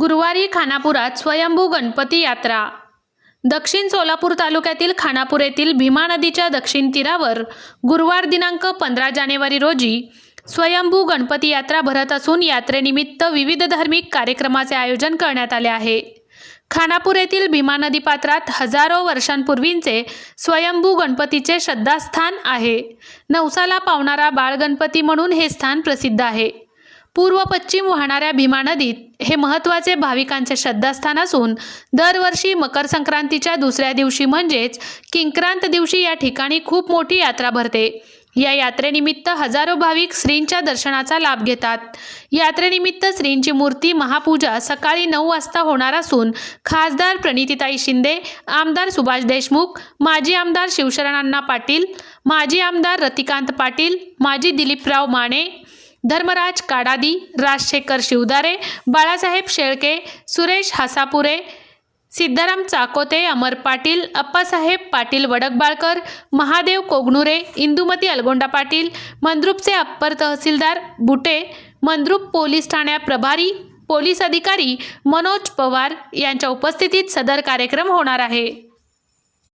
गुरुवारी खानापुरात स्वयंभू गणपती यात्रा. दक्षिण सोलापूर तालुक्यातील खानापूर येथील भीमा नदीच्या दक्षिण तीरावर गुरुवार दिनांक पंधरा जानेवारी रोजी स्वयंभू गणपती यात्रा भरत असून यात्रेनिमित्त विविध धार्मिक कार्यक्रमाचे आयोजन करण्यात आले आहे. खानापूर येथील भीमा नदी पात्रात हजारो वर्षांपूर्वींचे स्वयंभू गणपतीचे श्रद्धास्थान आहे. नवसाला पावणारा बाळ गणपती म्हणून हे स्थान प्रसिद्ध आहे. पूर्व पश्चिम वाहणाऱ्या भीमा नदीत हे महत्त्वाचे भाविकांचे श्रद्धास्थान असून दरवर्षी मकर संक्रांतीच्या दुसऱ्या दिवशी म्हणजेच किंक्रांत दिवशी या ठिकाणी खूप मोठी यात्रा भरते. या यात्रेनिमित्त हजारो भाविक श्रींच्या दर्शनाचा लाभ घेतात. यात्रेनिमित्त श्रींची मूर्ती महापूजा सकाळी नऊ वाजता होणार असून खासदार प्रणितीताई शिंदे आमदार सुभाष देशमुख माजी आमदार शिवशरणांना पाटील माजी आमदार रतिकांत पाटील माजी दिलीपराव माने धर्मराज काडादी राजशेखर शिवदारे बाळासाहेब शेळके सुरेश हासापुरे सिद्धाराम चाकोते अमर पाटील अप्पासाहेब पाटील वडकबाळकर महादेव कोगणुरे इंदुमती अलगोंडा पाटील मंद्रुपचे अप्पर तहसीलदार बुटे मंद्रुप पोलीस ठाण्या प्रभारी पोलीस अधिकारी मनोज पवार यांच्या उपस्थितीत सदर कार्यक्रम होणार आहे.